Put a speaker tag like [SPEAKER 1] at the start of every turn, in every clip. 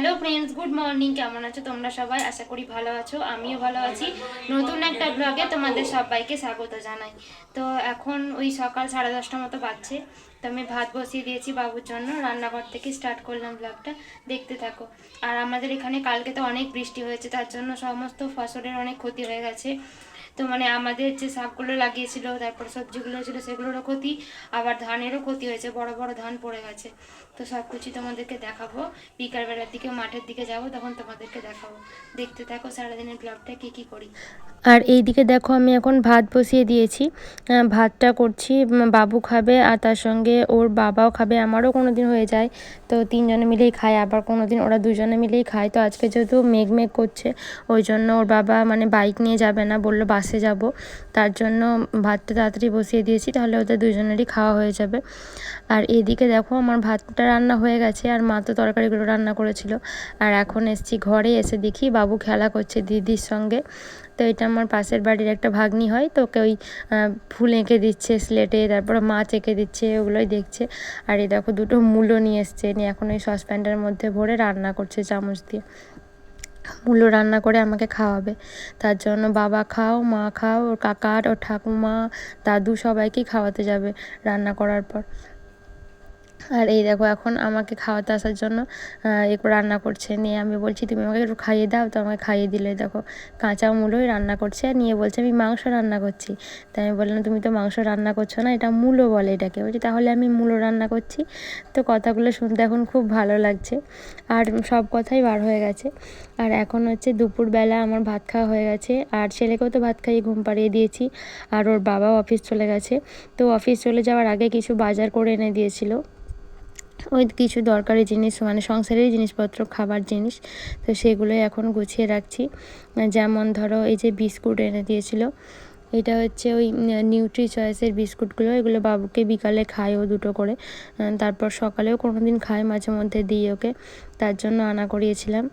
[SPEAKER 1] Hello friends good morning কেমন আছো তোমরা সবাই? আশা করি ভালো আছো, আমিও ভালো আছি। নতুন একটা ব্লগে তোমাদের সবাইকে স্বাগত জানাই। তো এখন ওই সকাল সাড়ে দশটা মতো বাজছে, তো আমি ভাত বসিয়ে দিয়েছি বাবুর জন্য। রান্নাঘর থেকে স্টার্ট করলাম ব্লগটা দেখতে থাকো। আর আমাদের এখানে কালকে তো অনেক বৃষ্টি হয়েছে, তার জন্য সমস্ত ফসলের অনেক ক্ষতি হয়ে গেছে। তো মানে আমাদের যে শাকগুলো লাগিয়েছিল, তারপর সবজিগুলো ছিল সেগুলোরও ক্ষতি, আবার ধানেরও ক্ষতি হয়েছে, বড় বড় ধান পড়ে গেছে। তো সব কিছু তোমাদেরকে দেখাবো। বিকালবেলার দিকে, মাঠের দিকে যাব, তখন তোমাদেরকে দেখাবো। দেখতে থাকো সারাদিনের ব্লগটা কী কী করি। আর এই দিকে দেখো, আমি এখন ভাত বসিয়ে দিয়েছি। ভাতটা করছি বাবু খাবে, আর তার সঙ্গে ওর বাবাও খাবে। আমারও কোনো দিন হয়ে যায়। তো তিনজনে মিলেই খায় আবার কোনো দিন ওরা দুজনে মিলেই খায়। তো আজকে যেহেতু মেঘ মেঘ করছে, ওই জন্য ওর বাবা মানে বাইক নিয়ে যাবে না, বলল বাসে যাব। তার জন্য ভাতটা তাড়াতাড়ি বসিয়ে দিয়েছি, তাহলে ওদের দুজনেরই খাওয়া হয়ে যাবে। আর এদিকে দেখো আমার ভাতটা রান্না হয়ে গেছে, আর মা তো তরকারিগুলো রান্না করেছিল। আর এখন এসছি ঘরে, এসে দেখি বাবু খেলা করছে দিদির সঙ্গে। তো এটা আমার পাশের বাড়ির একটা ভাগ্নি হয়, তো ওকে ওই ফুল এঁকে দিচ্ছে স্লেটে, তারপরে মাছ এঁকে দিচ্ছে, ওগুলোই দেখছে। আর এই দেখো দুটো মূলো নিয়ে এসছে, নিয়ে এখন ওই সসপ্যানটার মধ্যে ভরে রান্না করছে চামচ দিয়ে। মূলো রান্না করে আমাকে খাওয়াবে। তার জন্য বাবা খাও, মা খাও, ওর কাকার ওর ঠাকুমা, দাদু সবাইকেই খাওয়াতে যাবে রান্না করার পর। আর এই দেখো এখন আমাকে খাওয়াতে আসার জন্য একটু রান্না করছে। নিয়ে আমি বলছি, তুমি আমাকে একটু খাইয়ে দাও। তো আমাকে খাইয়ে দিলে। দেখো, কাঁচা মূলোই রান্না করছে। আর নিয়ে বলছে, আমি মাংস রান্না করছি। তাই আমি বললাম, তুমি তো মাংস রান্না করছ না, এটা মূলো বলে এটাকে। বলছি, তাহলে আমি মূলো রান্না করছি। তো কথাগুলো শুনতে এখন খুব ভালো লাগছে। আর সব কথাই বার হয়ে গেছে। আর এখন হচ্ছে দুপুরবেলা আমার ভাত খাওয়া হয়ে গেছে। আর ছেলেকেও তো ভাত খাইয়ে ঘুম পাড়িয়ে দিয়েছি। আর ওর বাবাও অফিস চলে গেছে। তো অফিস চলে যাওয়ার আগে কিছু বাজার করে এনে দিয়েছিল। ওই কিছু দরকারি জিনিস মানে সংসারের জিনিসপত্র, খাবার জিনিস, তো সেগুলোই এখন গুছিয়ে রাখছি। যেমন ধরো এই যে বিস্কুট এনে দিয়েছিল, এটা হচ্ছে ওই নিউট্রি চয়েসের বিস্কুটগুলো, এগুলো বাবুকে বিকালে খায় ও দুটো করে। তারপর সকালেও কোনো দিন খায় মাঝে মধ্যে দিই ওকে। তার জন্য আনা করিয়েছিলাম।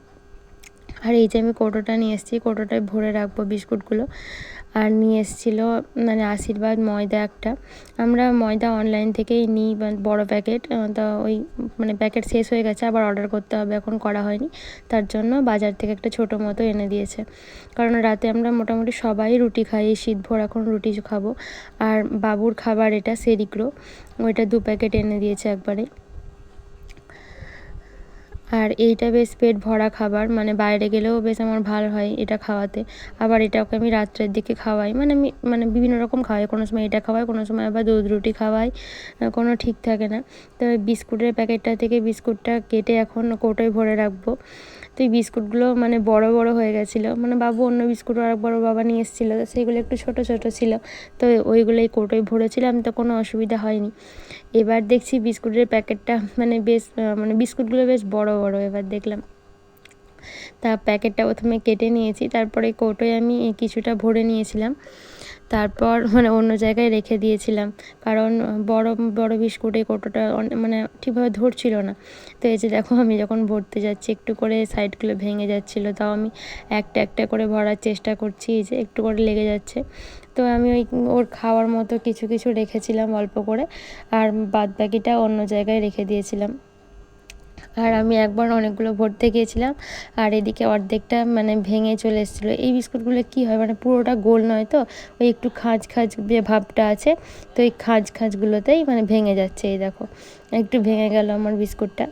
[SPEAKER 1] আর এই যে আমি কৌটোটা নিয়ে এসেছি কৌটোটায় ভরে রাখব বিস্কুটগুলো। আর নিয়ে এসেছিল মানে আশীর্বাদ ময়দা একটা। আমরা ময়দা অনলাইন থেকেই নিই বড় প্যাকেট তা ওই মানে প্যাকেট শেষ হয়ে গেছে, আবার অর্ডার করতে হবে, এখন করা হয়নি। তার জন্য বাজার থেকে একটা ছোটো মতো এনে দিয়েছে। কারণ রাতে আমরা মোটামুটি সবাই রুটি খাই এই শীত ভোর এখন রুটি খাব। আর বাবুর খাবার এটা সেরিগ্রো ওইটা দু প্যাকেট এনে দিয়েছে একবারে। আর এইটা বেশ পেট ভরা খাবার মানে বাইরে গেলেও বেশ আমার ভালো হয় এটা খাওয়াতে। আবার এটাকে আমি রাত্রের দিকে খাওয়াই মানে আমি মানে বিভিন্ন রকম খাওয়াই। কোনো সময় এটা খাওয়াই, কোনো সময় আবার দুধ রুটি খাওয়াই কোনো ঠিক থাকে না। তো বিস্কুটের প্যাকেটটা থেকে বিস্কুটটা কেটে এখন কৌটোয় ভরে রাখব। তো এই বিস্কুটগুলো মানে বড় বড় হয়ে গেছিল। মানে বাবু অন্য বিস্কুট আর বড় বাবা নিয়ে এসেছিল তো সেইগুলো একটু ছোট ছোট ছিল। তো ওইগুলোই কৌটোয় ভরেছিলাম, তো কোনো অসুবিধা হয়নি। এবার দেখছি বিস্কুটের প্যাকেটটা মানে বেশ মানে বিস্কুটগুলো বেশ বড় বড়, এবার দেখলাম তা প্যাকেটটা প্রথমে কেটে নিয়েছি, তারপরে কৌটোয় আমি কিছুটা ভরে নিয়েছিলাম, তারপর মানে অন্য জায়গায় রেখে দিয়েছিলাম, কারণ বড় বড় বিস্কুটে কৌটোটা মানে ঠিকভাবে ধরছিল না। তো এই যে দেখো, আমি যখন ভরতে যাচ্ছি, একটু করে সাইডগুলো ভেঙে যাচ্ছিল, তাও আমি একটা একটা করে ভরার চেষ্টা করছি, এই যে একটু করে লেগে যাচ্ছে। তো আমি ওই ওর খাওয়ার মতো কিছু কিছু রেখেছিলাম অল্প করে, আর বাদ বাকিটা অন্য জায়গায় রেখে দিয়েছিলাম। আর আমি একবার অনেকগুলো ভরতে গিয়েছিলাম, আর এদিকে অর্ধেকটা মানে ভেঙে চলে এসেছিল। এই বিস্কুটগুলো কি হয় মানে পুরোটা গোল নয় তো, ওই একটু খাঁজ খাঁজ যে ভাবটা আছে, তো এই খাঁজ খাঁজগুলোতেই মানে ভেঙে যাচ্ছে, এই দেখো। একটু ভেঙে গেল আমার বিস্কুটটা।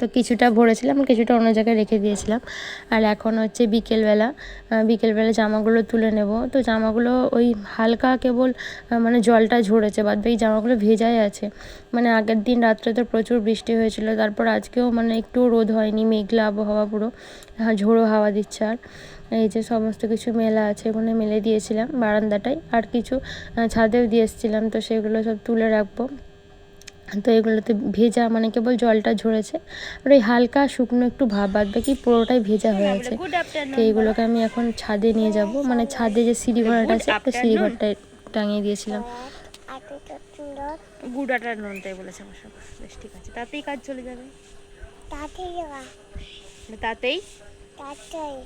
[SPEAKER 1] তো কিছুটা ভরেছিলাম, কিছুটা অন্য জায়গায় রেখে দিয়েছিলাম। আর এখন হচ্ছে বিকেলবেলা বিকেলবেলা জামাগুলো তুলে নেব। তো জামাগুলো ওই হালকা কেবল মানে জলটা ঝরেছে, বাদ বাকি জামাগুলো ভেজাই আছে। মানে আগের দিন রাত্রে তো প্রচুর বৃষ্টি হয়েছিল, তারপর আজকেও মানে একটু রোদ হয়নি, মেঘলা আবহাওয়া পুরো। ঝোড়ো হাওয়া দিচ্ছে আর। এই যে সমস্ত কিছু মেলা আছে, ওখানে মেলে দিয়েছিলাম বারান্দাটায়। আর কিছু ছাদেও দিয়ে এসেছিলাম, তো সেগুলো সব তুলে রাখব। তো এগুলোতে ভেজা মানে কেবল জলটা ঝরেছে। আর ওই হালকা শুকনো একটু ভাব বাদ বাকি পুরোটাই ভেজা হয়ে আছে তো এইগুলোকে আমি এখন ছাদে নিয়ে যাব। মানে ছাদে যে সিঁড়ি ঘরটা আছে একটা সিঁড়ি ঘরটায় টাঙিয়ে দিয়েছিলাম।
[SPEAKER 2] এতটা সুন্দর
[SPEAKER 1] গুড আটার নোনটাই বলেছে আমার সব। বেশ ঠিক আছে। তাতেই কাজ চলে যাবে?
[SPEAKER 2] তাতে যাওয়া
[SPEAKER 1] মানে তাতেই?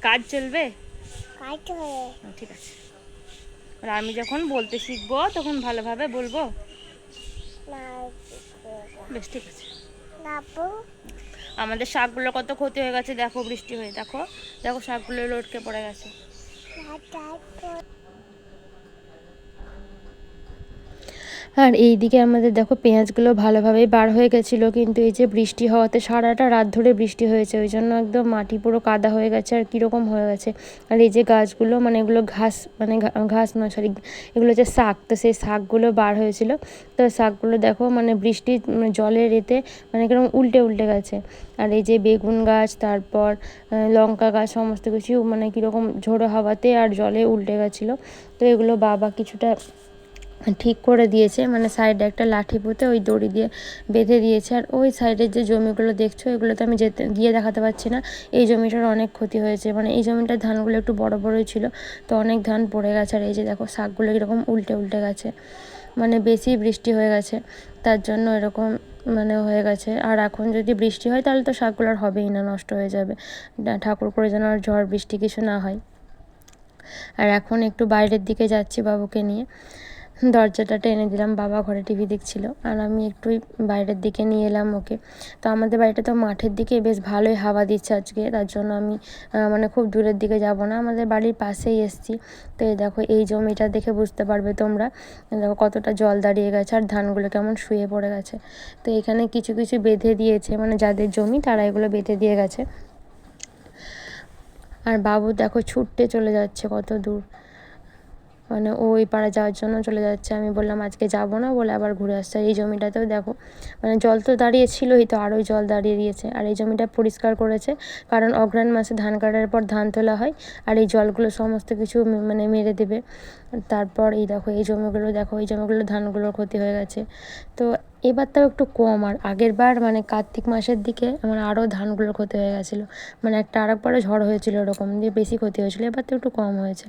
[SPEAKER 1] কাজ চলবে?
[SPEAKER 2] কাজ
[SPEAKER 1] ঠিক আছে। আর আমি যখন বলতে শিখব তখন ভালোভাবে বলব? বেশ ঠিক আছে। আমাদের শাকগুলো কত ক্ষতি হয়ে গেছে দেখো বৃষ্টি হয়ে দেখো। দেখো শাকগুলো লটকে পড়ে গেছে। আর এইদিকে আমাদের দেখো পেঁয়াজগুলো ভালোভাবেই বার হয়ে গেছিল, কিন্তু এই যে বৃষ্টি হওয়াতে সারাটা রাত ধরে বৃষ্টি হয়েছে, ওই জন্য একদম মাটি পুরো কাদা হয়ে গেছে আর কীরকম হয়ে গেছে। আর এই যে গাছগুলো মানে এগুলো ঘাস মানে ঘাস নয় সরি এগুলো হচ্ছে শাক, তো সেই শাকগুলো বার হয়েছিল। তো শাকগুলো দেখো মানে বৃষ্টি জলের এতে মানে কীরকম উল্টে উল্টে গেছে। আর এই যে বেগুন গাছ, তারপর লঙ্কা গাছ, সমস্ত কিছু মানে কীরকম ঝোড়ো হাওয়াতে আর জলে উল্টে গেছিল। তো এগুলো বাবা কিছুটা ঠিক করে দিয়েছে মানে সাইডে একটা লাঠি পুঁতে ওই দড়ি দিয়ে বেঁধে দিয়েছে। আর ওই সাইডের যে জমিগুলো দেখছ এগুলো তো আমি যেতে, গিয়ে দেখাতে পারছি না। এই জমিটার অনেক ক্ষতি হয়েছে মানে এই জমিটার ধানগুলো একটু বড় বড়ই ছিল, তো অনেক ধান পড়ে গেছে। আর এই যে দেখো, শাকগুলো এরকম উল্টে উল্টে গেছে মানে বেশি বৃষ্টি হয়ে গেছে, তার জন্য এরকম মানে হয়ে গেছে। আর এখন যদি বৃষ্টি হয়, তাহলে তো শাকগুলো আর হবেই না, নষ্ট হয়ে যাবে। ঠাকুর করে যেন আর ঝড় বৃষ্টি কিছু না হয়। আর এখন একটু বাইরের দিকে যাচ্ছি বাবুকে নিয়ে। দরজাটা টেনে দিলাম, বাবা ঘরে টিভি দেখছিল। আর আমি একটু বাইরের দিকে নিয়ে এলাম ওকে। তো আমাদের বাড়িটা তো মাঠের দিকে, বেশ ভালোই হাওয়া দিচ্ছে আজকে। তার জন্য আমি মানে খুব দূরের দিকে যাব না, আমাদের বাড়ির পাশেই এসছি। তো এই দেখো, এই জমিটা দেখে বুঝতে পারবে তোমরা। দেখো কতটা জল দাঁড়িয়ে গেছে আর ধানগুলো কেমন শুয়ে পড়ে গেছে। তো এখানে কিছু কিছু বেঁধে দিয়েছে মানে যাদের জমি তারা এগুলো বেঁধে দিয়ে গেছে। আর বাবু দেখো ছুটতে চলে যাচ্ছে কত দূর। মানে ওই পাড়া যাওয়ার জন্য চলে যাচ্ছে। আমি বললাম, আজকে যাব না, বলে আবার ঘুরে আসছে। এই জমিটাতেও দেখো মানে জল তো দাঁড়িয়ে ছিলই তো, আরও জল দাঁড়িয়ে দিয়েছে। আর এই জমিটা পরিষ্কার করেছে, কারণ অগ্রাণ মাসে ধান কাটার পর ধান তোলা হয়, আর এই জলগুলো সমস্ত কিছু মানে মেরে দেবে। তারপর এই দেখো, এই জমিগুলো, দেখো, এই জমিগুলো ধানগুলোর ক্ষতি হয়ে গেছে। তো এবার তাও একটু কম। আর আগের বার মানে কার্তিক মাসের দিকে আমার আরও ধানগুলোর ক্ষতি হয়ে গেছিল। মানে একটা আরেকবারও ঝড় হয়েছিল ওরকম দিয়ে বেশি ক্ষতি হয়েছিল, এবার তো একটু কম হয়েছে।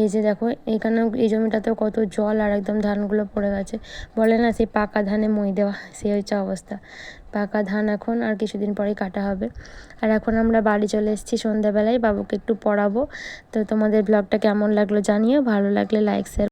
[SPEAKER 1] এই যে দেখো, এখানেও এই জমিটাতেও কত জল আর একদম ধানগুলো পড়ে গেছে। বলে না, সেই পাকা ধানে মই দেওয়া, সেই হচ্ছে অবস্থা। পাকা ধান এখন আর কিছুদিন পরেই কাটা হবে। আর এখন আমরা বাড়ি চলে এসেছি সন্ধ্যাবেলায়, বাবুকে একটু পড়াবো। তো তোমাদের ব্লগটা কেমন লাগল জানিও, ভালো লাগলে লাইক শেয়ার